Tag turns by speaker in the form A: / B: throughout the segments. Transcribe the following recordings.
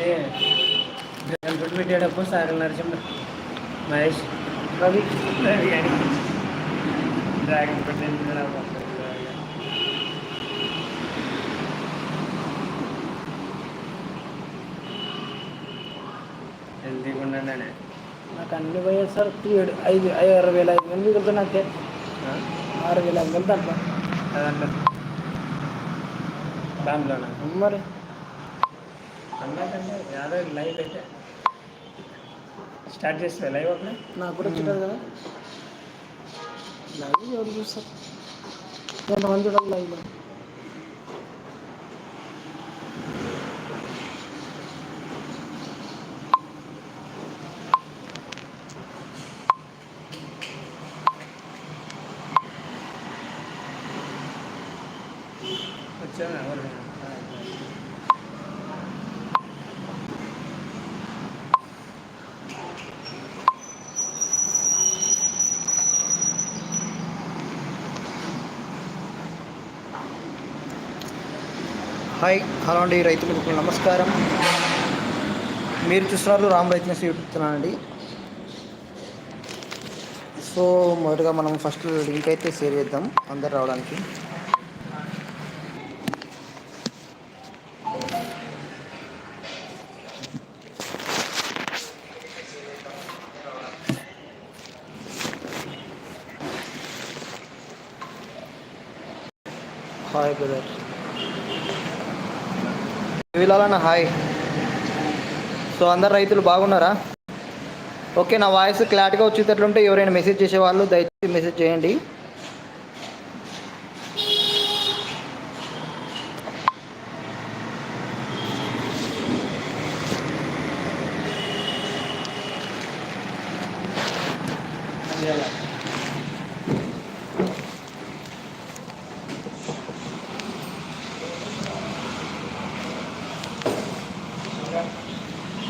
A: అయితే గణపతి పెట్టేటప్పుడు సాగల నరసింహ మహేష్
B: రవి
A: రవి అని డ్రాగన్ పెట్టిన హెల్తీగా ఉండండి
B: నాకు అన్ని పోయేసరికి ఏడు ఐదు ఐదు ఆరు వేల ఐదు వేలు మిగులుతుంది అంతే ఆరు వేల ఐదు వేలు దాంట్లో
A: అదంతా దాంట్లోనా
B: మరి
A: అన్నకంటే యాదవ్ లైవ్ అయితే స్టార్ట్ చేస్తే లైవ్ అక్కడ
B: నాకు కూడా చూడాలి కదా. లైవ్ ఎవరు చూస్తారు? ఎంతమంది చూడాలి లైవ్లో
A: వచ్చాను ఎవరు
B: హాయ్ హలో అండి రైతు మిత్రులు నమస్కారం. మీరు చూస్తున్నారు రామ్ రైతు యూట్యూబ్ ఛానల్ సో మొదటగా మనం ఫస్ట్ లింక్ అయితే షేర్ చేద్దాం అందరు రావడానికి. Hi brother. వీళ్ళనా హాయ్. సో అందరు రైతులు బాగున్నారా? ఓకే నా వాయిస్ క్లారిటీగా వచ్చేటట్లుంటే ఎవరైనా మెసేజ్ చేసేవాళ్ళు దయచేసి మెసేజ్ చేయండి.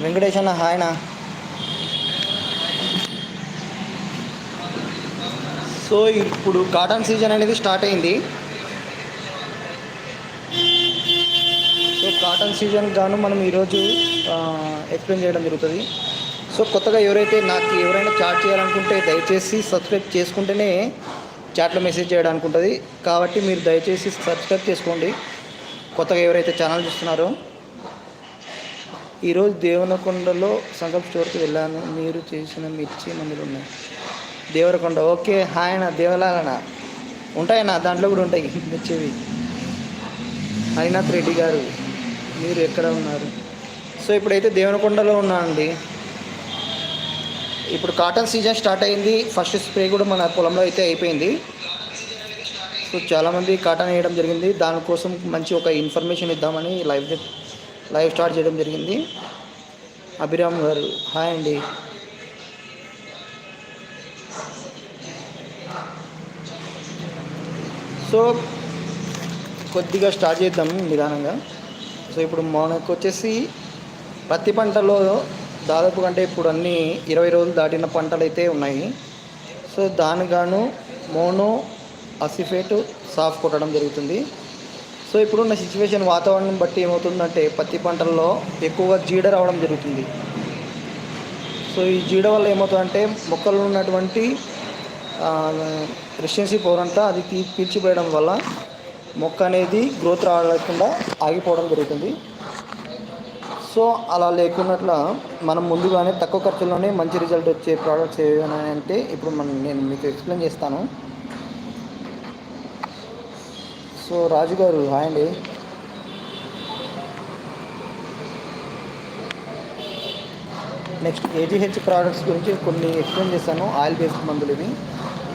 B: వెంకటేష్ అన్న హాయ్ నా సో ఇప్పుడు కాటన్ సీజన్ అనేది స్టార్ట్ అయింది. సో కాటన్ సీజన్ గాను మనం ఈరోజు ఎక్స్ప్లెయిన్ చేయడం జరుగుతుంది. సో కొత్తగా ఎవరైతే నాకు ఎవరైనా చాట్ చేయాలనుకుంటే దయచేసి సబ్స్క్రైబ్ చేసుకుంటేనే చాట్లో మెసేజ్ చేయడానికి ఉంటుంది కాబట్టి మీరు దయచేసి సబ్స్క్రైబ్ చేసుకోండి. కొత్తగా ఎవరైతే ఛానల్ చూస్తున్నారో ఈరోజు దేవనకొండలో సంకల్ప స్టోర్కి వెళ్ళాను. మీరు చేసిన మిర్చి మందులు ఉన్నాయి. దేవరకొండ. ఓకే హాయ్ అన్న. దేవలాలన ఉంటాయన్నా? దాంట్లో కూడా ఉంటాయి. మిర్చివి. హరినాథ్ రెడ్డి గారు మీరు ఎక్కడ ఉన్నారు? సో ఇప్పుడైతే దేవనకొండలో ఉన్నానండి ఇప్పుడు కాటన్ సీజన్ స్టార్ట్ అయింది. ఫస్ట్ స్ప్రే కూడా మన పొలంలో అయితే అయిపోయింది. సో చాలామంది కాటన్ వేయడం జరిగింది. దానికోసం మంచి ఒక ఇన్ఫర్మేషన్ ఇద్దామని లైవ్ లైవ్ స్టార్ట్ చేయడం జరిగింది. అభిరామ్ గారు హాయ్ అండి. సో కొద్దిగా స్టార్ట్ చేద్దాం నిదానంగా. సో ఇప్పుడు మనకు వచ్చేసి పత్తి పంటలో దాదాపు కంటే ఇప్పుడు అన్ని ఇరవై రోజులు దాటిన పంటలు అయితే ఉన్నాయి. సో దానికి గాను మోనో అసిఫేట్ సాఫ్ కొట్టడం జరుగుతుంది. సో ఇప్పుడున్న సిచ్యువేషన్ వాతావరణం బట్టి ఏమవుతుందంటే పత్తి పంటల్లో ఎక్కువగా జీడ రావడం జరుగుతుంది. సో ఈ జీడ వల్ల ఏమవుతుందంటే మొక్కల్లో ఉన్నటువంటి రెసిడెన్సీ పవర్ అంతా అది తీ పీల్చిపోయడం వల్ల మొక్క అనేది గ్రోత్ రాకుండా ఆగిపోవడం జరుగుతుంది. సో అలా లేకున్నట్ల మనం ముందుగానే తక్కువ ఖర్చులోనే మంచి రిజల్ట్ వచ్చే ప్రోడక్ట్స్ ఏమైనా అంటే ఇప్పుడు మనం నేను మీకు ఎక్స్ప్లెయిన్ చేస్తాను. సో రాజు గారు హాయ్ అండి. నెక్స్ట్ ఏజీహెచ్ ప్రోడక్ట్స్ గురించి కొన్ని ఎక్స్ప్లెయిన్ చేశాను ఆయిల్ బేస్డ్ మందులు ఇవి.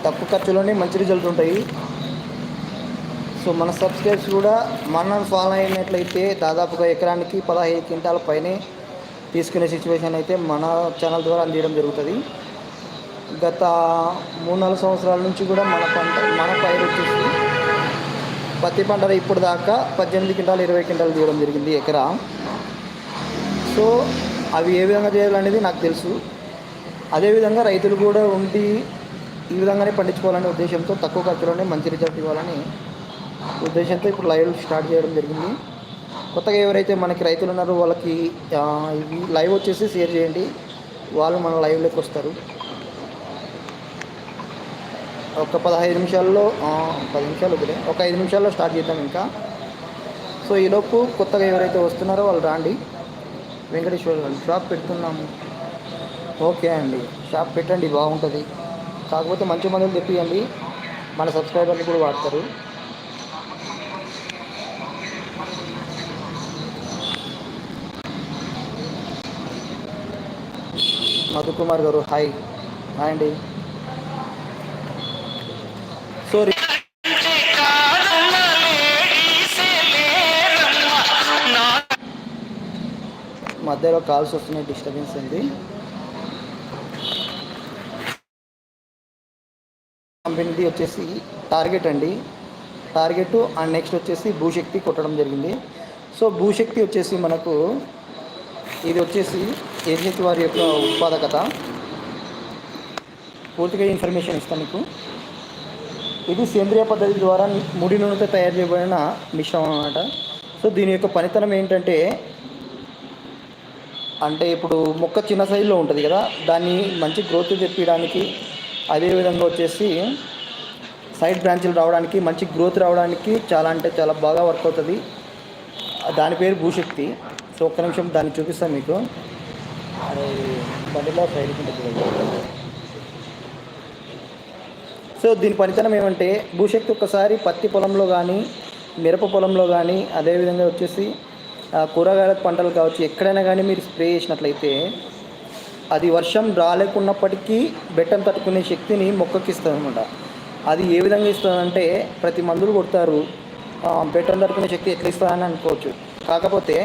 B: తక్కువ ఖర్చులోనే మంచి రిజల్ట్ ఉంటాయి. సో మన సబ్స్క్రైబ్స్ కూడా మనం ఫాలో అయినట్లయితే దాదాపుగా ఎకరానికి పదహైదు క్వింటాల పైనే తీసుకునే సిచ్యువేషన్ అయితే మన ఛానల్ ద్వారా అందించడం జరుగుతుంది. గత మూడు నాలుగు సంవత్సరాల నుంచి కూడా మన పంట మన పైరు వచ్చేసి పత్తి పంట ఇప్పుడు దాకా పద్దెనిమిది క్వింటాలు ఇరవై క్వింటాలు తీయడం జరిగింది ఎకరా. సో అవి ఏ విధంగా చేయాలనేది నాకు తెలుసు. అదేవిధంగా రైతులు కూడా ఉండి ఈ విధంగానే పండించుకోవాలనే ఉద్దేశంతో తక్కువ ఖర్చులోనే మంచి రిజల్ట్ ఇవ్వాలని ఉద్దేశంతో ఇప్పుడు లైవ్ స్టార్ట్ చేయడం జరిగింది. కొత్తగా ఎవరైతే మనకి రైతులు ఉన్నారో వాళ్ళకి ఇవి లైవ్ వచ్చేసి షేర్ చేయండి. వాళ్ళు మన లైవ్లోకి వస్తారు. ఒక పదహైదు నిమిషాల్లో పది నిమిషాలు ఒకటే. ఒక ఐదు నిమిషాల్లో స్టార్ట్ చేద్దాం ఇంకా. సో ఈలోపు కొత్తగా ఎవరైతే వస్తున్నారో వాళ్ళు రాండి. వెంకటేశ్వర షాప్ పెడుతున్నాము. ఓకే అండి. షాప్ పెట్టండి బాగుంటుంది. కాకపోతే మంచి మందులు తెప్పియండి. మన సబ్స్క్రైబర్లు కూడా వాడతారు. మధుకుమార్ గారు హాయ్. హాయ్ అండి. మధ్యలో కాల్స్ వస్తున్నాయి డిస్టర్బెన్స్ ఉంది. కంపెనీది వచ్చేసి టార్గెట్ అండి. టార్గెట్ అండ్ నెక్స్ట్ వచ్చేసి భూశక్తి కొట్టడం జరిగింది. సో భూశక్తి వచ్చేసి మనకు ఇది వచ్చేసి ఏజెంట్ వారి యొక్క ఉత్పాదకత. పూర్తిగా ఇన్ఫర్మేషన్ ఇస్తాను మీకు. ఇది సేంద్రియ పద్ధతి ద్వారా ముడి నూనెతో తయారు చేయబడిన మిశ్రమం అన్నమాట. సో దీని యొక్క పనితనం ఏంటంటే అంటే ఇప్పుడు మొక్క చిన్న సైజులో ఉంటుంది కదా దాన్ని మంచి గ్రోత్ తెప్పించడానికి అదేవిధంగా వచ్చేసి సైడ్ బ్రాంచ్లు రావడానికి మంచి గ్రోత్ రావడానికి చాలా అంటే చాలా బాగా వర్క్ అవుతుంది. దాని పేరు భూశక్తి. సో ఒక్క నిమిషం దాన్ని చూపిస్తాను మీకు. అదే బండిలో సైడ్కి ఉంటుంది సో దీని పనితనం ఏమంటే భూశక్తి ఒక్కసారి పత్తి పొలంలో కానీ మిరప పొలంలో కానీ అదేవిధంగా వచ్చేసి కూరగాయల పంటలు కావచ్చు ఎక్కడైనా కానీ మీరు స్ప్రే చేసినట్లయితే అది వర్షం రాలేకున్నప్పటికీ బెట్టం తట్టుకునే శక్తిని మొక్కకి ఇస్తుంది అనమాట అది ఏ విధంగా ఇస్తుందంటే ప్రతి మందులు కొడతారు బెట్టం తట్టుకునే శక్తి ఎట్లా ఇస్తుందని అనుకోవచ్చు. కాకపోతే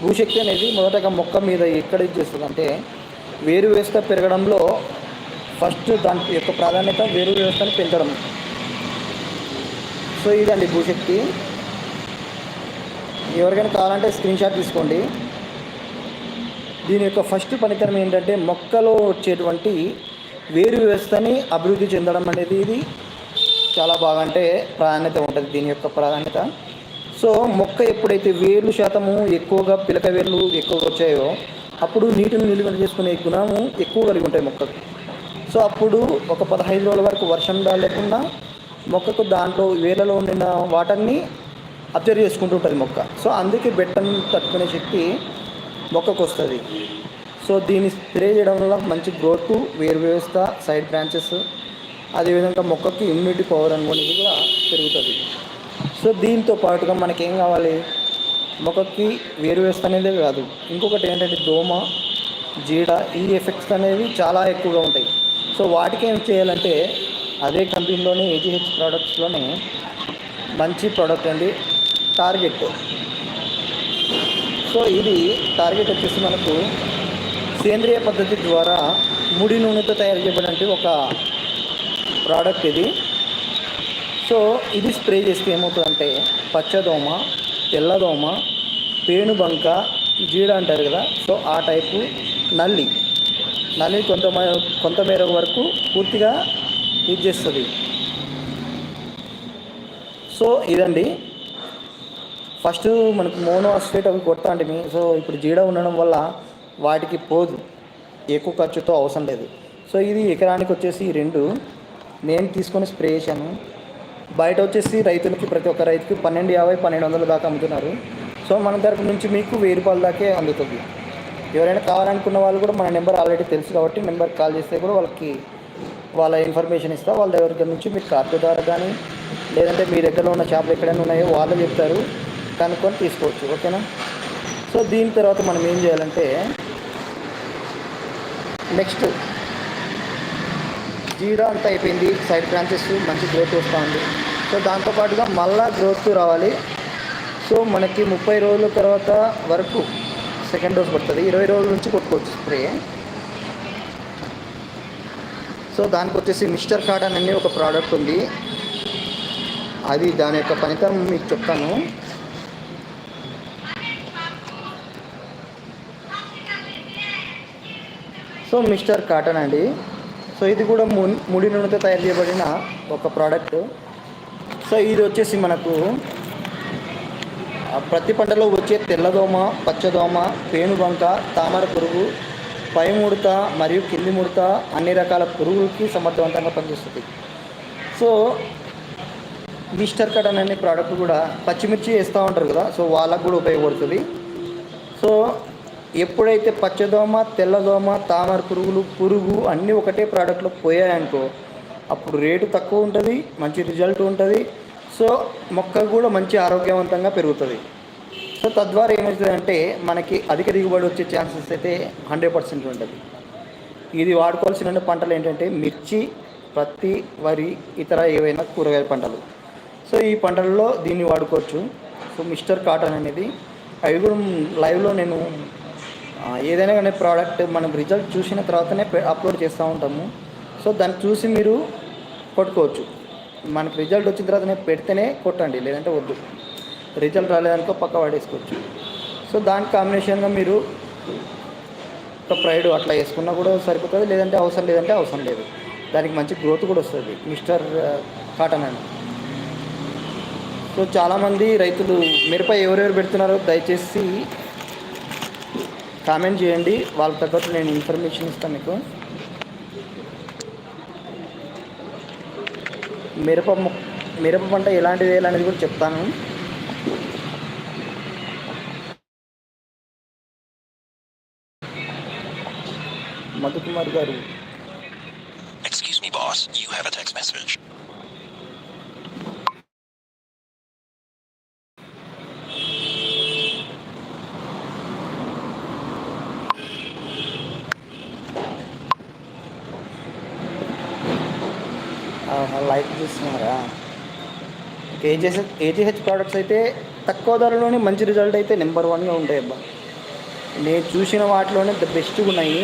B: భూశక్తి అనేది మొదటగా మొక్క మీద ఎక్కడ ఇది చేస్తుంది అంటే వేరు వ్యవస్థ పెరగడంలో ఫస్ట్ దాని యొక్క ప్రాధాన్యత వేరు వ్యవస్థను పెంచడం. సో ఇదండి భూశక్తి. ఎవరికైనా కావాలంటే స్క్రీన్ షాట్ తీసుకోండి. దీని యొక్క ఫస్ట్ పనితనం ఏంటంటే మొక్కలో వచ్చేటువంటి వేరు వ్యవస్థని అభివృద్ధి చెందడం అనేది ఇది. చాలా బాగా అంటే ప్రాధాన్యత ఉంటుంది దీని యొక్క ప్రాధాన్యత. సో మొక్క ఎప్పుడైతే వేర్లు శాతము ఎక్కువగా పిలక వేర్లు ఎక్కువగా వచ్చాయో అప్పుడు నీటిని నిలువ చేసుకునే గుణము ఎక్కువ కలిగి ఉంటాయి మొక్కకు. సో అప్పుడు ఒక పదహైదు రోజుల వరకు వర్షం రాలేకుండా మొక్కకు దాంట్లో వేర్లలో ఉండిన వాటర్ని అబ్జర్వ్ చేసుకుంటూ ఉంటుంది మొక్క. సో అందుకే బెట్టను తట్టుకునే శక్తి మొక్కకు వస్తుంది. సో దీన్ని స్ప్రే చేయడం వల్ల మంచి గ్రోత్ వేరు వ్యవస్థ సైడ్ బ్రాంచెస్ అదేవిధంగా మొక్కకి ఇమ్యూనిటీ పవర్ అనుకునేది కూడా పెరుగుతుంది. సో దీంతో పాటుగా మనకి ఏం కావాలి? మొక్కకి వేరు వ్యవస్థ అనేది కాదు. ఇంకొకటి ఏంటంటే దోమ జీడ ఈ ఎఫెక్ట్స్ అనేవి చాలా ఎక్కువగా ఉంటాయి. సో వాటికి ఏం చేయాలంటే అదే కంపెనీలోనే ఏజీహెచ్ ప్రోడక్ట్స్లోనే మంచి ప్రోడక్ట్ అండి. టార్గెట్. సో ఇది టార్గెట్ వచ్చేసి మనకు సేంద్రియ పద్ధతి ద్వారా ముడి నూనెతో తయారు చేయబడినటువంటి ఒక ప్రోడక్ట్ ఇది. సో ఇది స్ప్రే చేస్తే ఏమవుతుందంటే పచ్చదోమ తెల్లదోమ పేనుబంక జీడ అంటారు కదా. సో ఆ టైపు నల్లి. నల్లి కొంత కొంతమేర వరకు పూర్తిగా ఇది చేస్తుంది. సో ఇదండి. ఫస్ట్ మనకు మోనో అస్టేట్ అవి కొడతా అంటే సో ఇప్పుడు జీడ ఉండడం వల్ల వాటికి పోదు. ఎక్కువ ఖర్చుతో అవసరం లేదు. సో ఇది ఎకరానికి వచ్చేసి రెండు. నేను తీసుకొని స్ప్రే చేశాను. బయట వచ్చేసి రైతులకి ప్రతి ఒక్క రైతుకి పన్నెండు యాభై పన్నెండు వందల దాకా అమ్ముతున్నారు. సో మన తరపు నుంచి మీకు వెయ్యి రూపాయల దాకే అందుతుంది. ఎవరైనా కావాలనుకున్న వాళ్ళు కూడా మన నెంబర్ ఆల్రెడీ తెలుసు కాబట్టి నెంబర్ కాల్ చేస్తే కూడా వాళ్ళకి వాళ్ళ ఇన్ఫర్మేషన్ ఇస్తా. వాళ్ళ దగ్గర నుంచి మీరు కార్డు ద్వారా కానీ లేదంటే మీ దగ్గర ఉన్న షాపులు ఎక్కడైనా ఉన్నాయో వాళ్ళు చెప్తారు. కనుక్కొని తీసుకోవచ్చు ఓకేనా? సో దీని తర్వాత మనం ఏం చేయాలంటే నెక్స్ట్ జీరో అంతా అయిపోయింది సైడ్ బ్రాంచెస్ మంచి గ్రోత్ వస్తూ ఉంది. సో దాంతోపాటుగా మళ్ళా గ్రోత్ రావాలి. సో మనకి ముప్పై రోజుల తర్వాత వరకు సెకండ్ డోస్ పడుతుంది. ఇరవై రోజుల నుంచి కొట్టుకోవచ్చు స్ప్రే సో దానికి వచ్చేసి మిస్టర్ కాటన్ అనే ఒక ప్రోడక్ట్ ఉంది. అది దాని యొక్క పనితనం మీకు చెప్తాను. సో మిస్టర్ కాటన్ అండి. సో ఇది కూడా ము- ముడి నూనెతో తయారు చేయబడిన ఒక ప్రోడక్ట్ సో ఇది వచ్చేసి మనకు ఆ ప్రతి పంటలో వచ్చే తెల్లదోమ పచ్చదోమ పేనుబంక తామర పురుగు పై ముడత మరియు కింది ముడత అన్ని రకాల పురుగులకి సమర్థవంతంగా పనిచేస్తుంది. సో మిస్టర్ కటన్ అనే ప్రోడక్ట్ కూడా పచ్చిమిర్చి వేస్తూ ఉంటారు కదా సో వాళ్ళకు కూడా ఉపయోగపడుతుంది. సో ఎప్పుడైతే పచ్చదోమ తెల్లదోమ తామర పురుగులు పురుగు అన్నీ ఒకటే ప్రోడక్ట్లో పోయాయనుకో అప్పుడు రేటు తక్కువ ఉంటుంది మంచి రిజల్ట్ ఉంటుంది. సో మొక్క కూడా మంచి ఆరోగ్యవంతంగా పెరుగుతుంది. సో తద్వారా ఏమవుతుందంటే మనకి అధిక దిగుబడి వచ్చే ఛాన్సెస్ అయితే హండ్రెడ్ పర్సెంట్ ఉంటుంది. ఇది వాడుకోవాల్సిన పంటలు ఏంటంటే మిర్చి పత్తి వరి ఇతర ఏవైనా కూరగాయల పంటలు. సో ఈ పంటలలో దీన్ని వాడుకోవచ్చు. సో మిస్టర్ కాటన్ అనేది. అవి కూడా లైవ్లో నేను ఏదైనా కానీ ప్రోడక్ట్ మనం రిజల్ట్ చూసిన తర్వాతనే అప్లోడ్ చేస్తూ ఉంటాము. సో దాన్ని చూసి మీరు కొట్టుకోవచ్చు. మనకు రిజల్ట్ వచ్చిన తర్వాతనే పెడితేనే కొట్టండి లేదంటే వద్దు. రిజల్ట్ రాలేదనుకో పక్క పడేసుకోవచ్చు. సో దానికి కాంబినేషన్గా మీరు ఒక ప్రైడ్ అట్లా వేసుకున్నా కూడా సరిపోతుంది లేదంటే అవసరం లేదంటే అవసరం లేదు. దానికి మంచి గ్రోత్ కూడా వస్తుంది మిస్టర్ కాటన్ అని. సో చాలామంది రైతులు మిరప ఎవరెవరు పెడుతున్నారో దయచేసి కామెంట్ చేయండి వాళ్ళ తగ్గట్టు నేను ఇన్ఫర్మేషన్ ఇస్తాను మీకు మిరప మిరప పంట ఎలాంటిది వేయాలనేది కూడా చెప్తాను మధుకుమార్ గారు
C: Excuse me, boss. You have a text message.
B: Like చూస్తున్నారా? ఏజెస్ ఏజీహెచ్ ప్రోడక్ట్స్ అయితే తక్కువ ధరలోనే మంచి రిజల్ట్ అయితే నెంబర్ వన్గా ఉంటాయి అబ్బా. నేను చూసిన వాటిలోనే ద బెస్ట్గా ఉన్నాయి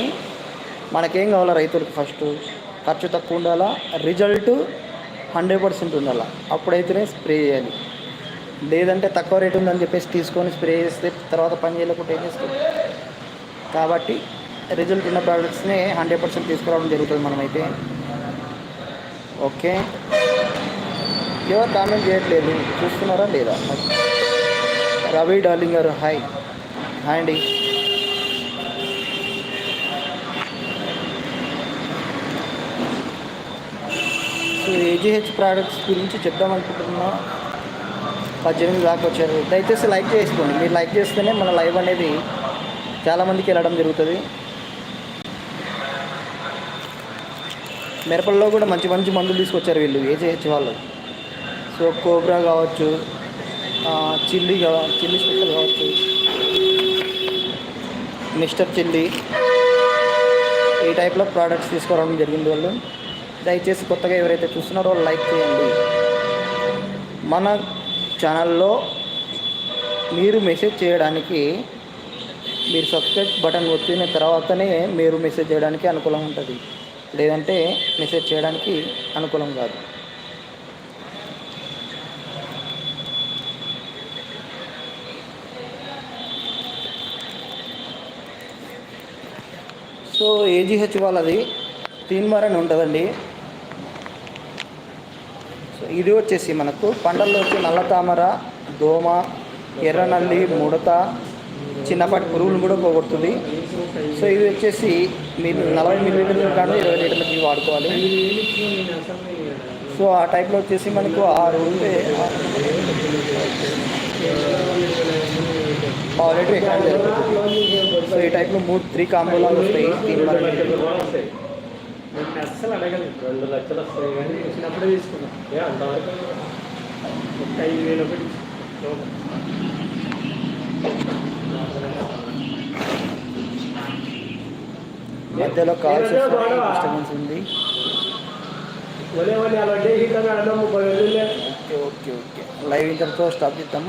B: మనకేం కావాలా రైతులకు ఫస్ట్ ఖర్చు తక్కువ ఉండాలా? రిజల్ట్ హండ్రెడ్ పర్సెంట్ ఉండాలా? అప్పుడైతేనే స్ప్రే చేయాలి. లేదంటే తక్కువ రేట్ ఉందని చెప్పేసి తీసుకొని స్ప్రే చేస్తే తర్వాత పని చేయలేకుండా ఏం చేస్తుంది కాబట్టి రిజల్ట్ ఉన్న ప్రోడక్ట్స్ని హండ్రెడ్ పర్సెంట్ తీసుకురావడం జరుగుతుంది మనమైతే. ఓకే. ఎవరు కామెంట్ చేయట్లేదు. చూస్తున్నారా లేదా? రవి డార్లింగ్ గారు హాయ్ హాయ్ అండి. సో ఏజీహెచ్ ప్రోడక్ట్స్ గురించి చెప్దామనుకుంటున్నా పద్దెనిమిది దాకా వచ్చారు. దయచేసి లైక్ చేసుకోండి. మీరు లైక్ చేస్తేనే మన లైవ్ అనేది చాలామందికి వెళ్ళడం జరుగుతుంది. మిరపల్లో కూడా మంచి మంచి మందులు తీసుకొచ్చారు వీళ్ళు ఏజేహెచ్ వాళ్ళు. సో కోబ్రా కావచ్చు చిల్లీ చిల్లీ స్పెషల్ కావచ్చు. మిస్టర్ చిల్లీ ఈ టైప్లో ప్రోడక్ట్స్ తీసుకురావడం జరిగింది వాళ్ళు. దయచేసి కొత్తగా ఎవరైతే చూస్తున్నారో వాళ్ళు లైక్ చేయండి. మన ఛానల్లో మీరు మెసేజ్ చేయడానికి మీరు సబ్స్క్రైబ్ బటన్ వచ్చిన తర్వాతనే మీరు మెసేజ్ చేయడానికి అనుకూలం ఉంటుంది. లేదంటే మెసేజ్ చేయడానికి అనుకూలం కాదు. సో ఏజీహెచ్ వాళ్ళది తీన్మార్ అని ఉంటుందండి. సో ఇది వచ్చేసి మనకు పంటల్లో వచ్చి నల్ల తామర దోమ ఎర్రనల్లి ముడత చిన్నపాటి పురుగులు కూడా పోగొడుతుంది. సో ఇది వచ్చేసి మీరు నలభై మిల్లీలీటర్లు కానీ ఇరవై లీటర్లకి వాడుకోవాలి. సో ఆ టైప్లో వచ్చేసి మనకు ఆరు ఉంటే పావు ఎక్కడ సో ఈ టైప్లో మూడు త్రీ కాంబోలు వస్తాయి. దీని వల్ల
A: నేను అస్సలు అడగలేదు రెండు లక్షలు వస్తాయి కానీ వచ్చినప్పుడే తీసుకున్నాం. ఏ అంతవరకు ఒక ఐదు వేలు ఒకటి
B: మధ్యలో కాల్స్ డిస్టర్బెన్స్ ఉంది. Okay okay okay. లైవ్ ఇంతటితో స్టాప్ చేద్దాం.